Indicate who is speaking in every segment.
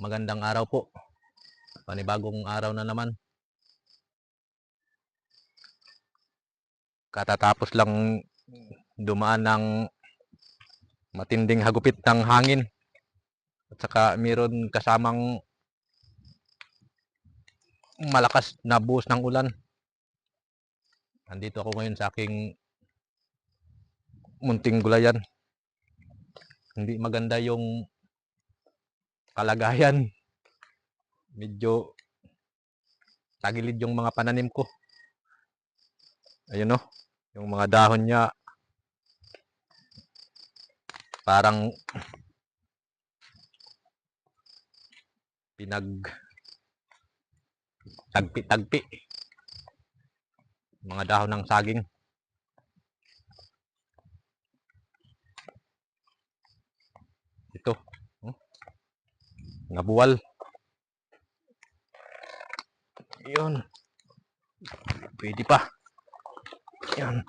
Speaker 1: Magandang araw po. Panibagong araw na naman. Katatapos lang dumaan ng matinding hagupit ng hangin. At saka mayroon kasamang malakas na buhos ng ulan. Nandito ako ngayon sa aking munting gulayan. Hindi maganda yung kalagayan. Medyo tagilid yung mga pananim ko. Ayun no, yung mga dahon niya parang pinag tagpi-tagpi. Mga dahon ng saging. Nabuwal. Yun. Pwede pa. Yan.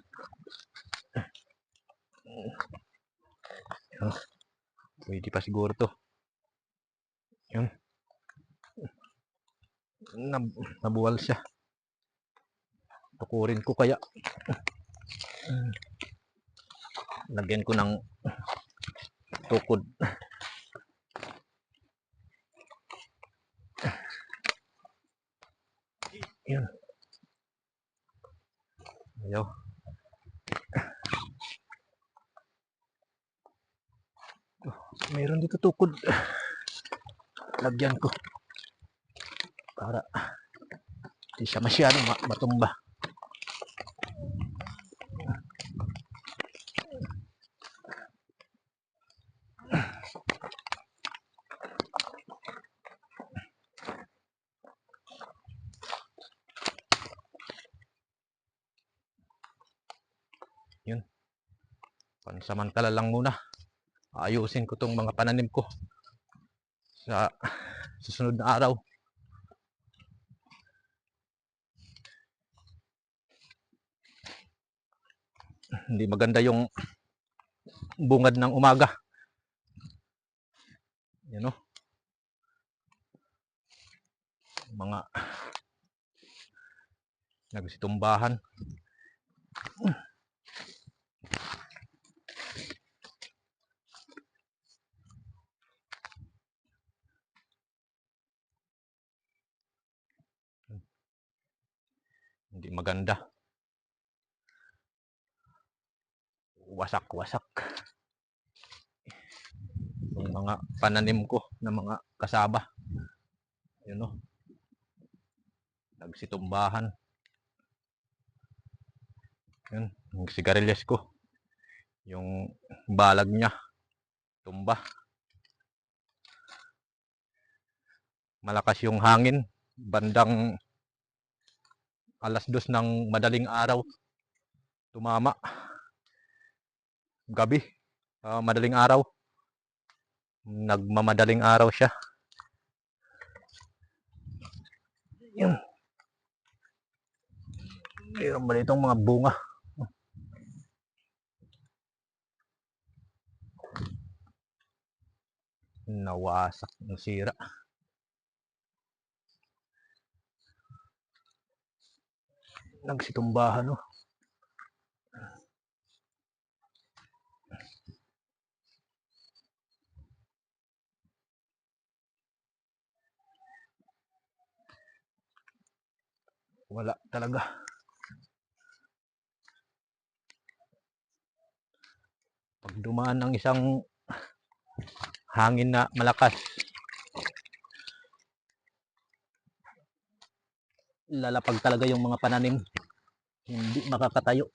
Speaker 1: Yan. Pwede pa siguro to. Yun. Nab nabuwal siya. Tukurin ko kaya. Lagyan ko ng tukod. Yan. Ayaw. Mayroon dito tukod. Lagyan ko. Para hindi siya masyadong ma- matumba. Pansamantala lang muna. Ayusin ko tong mga pananim ko sa susunod na araw. Hindi maganda yung bungad ng umaga. Yan o. Mga nagsitumbahan. Hindi maganda. Wasak-wasak. Yung mga pananim ko na mga kasaba. Yun o. Nagsitumbahan. Yun. Yung sigarilyas ko. Yung balag niya. Tumba. Malakas yung hangin. Bandang alas dos ng madaling araw. Tumama. Gabi. Ah, madaling araw. Nagmamadaling araw siya. Yun. Mayroon ba ditong mga bunga? Nawasak nasira nagsitumbahan no. Wala talaga. Pag dumaan ng isang hangin na malakas, lalapag talaga yung mga pananim. Hindi makakatayo.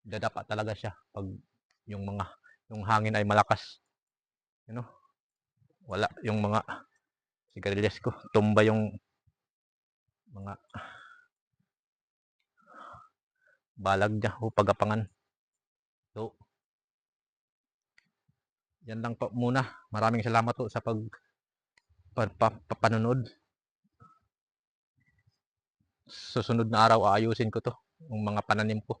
Speaker 1: Dadapa talaga siya pag yung mga yung hangin ay malakas. You know? Wala yung mga sigarilyas ko. Tumba yung mga balag niya o pagapangan. So, yan lang po muna. Maraming salamat po sa pag pa- pa- pa- panonood susunod na araw aayusin ko to yung mga pananim ko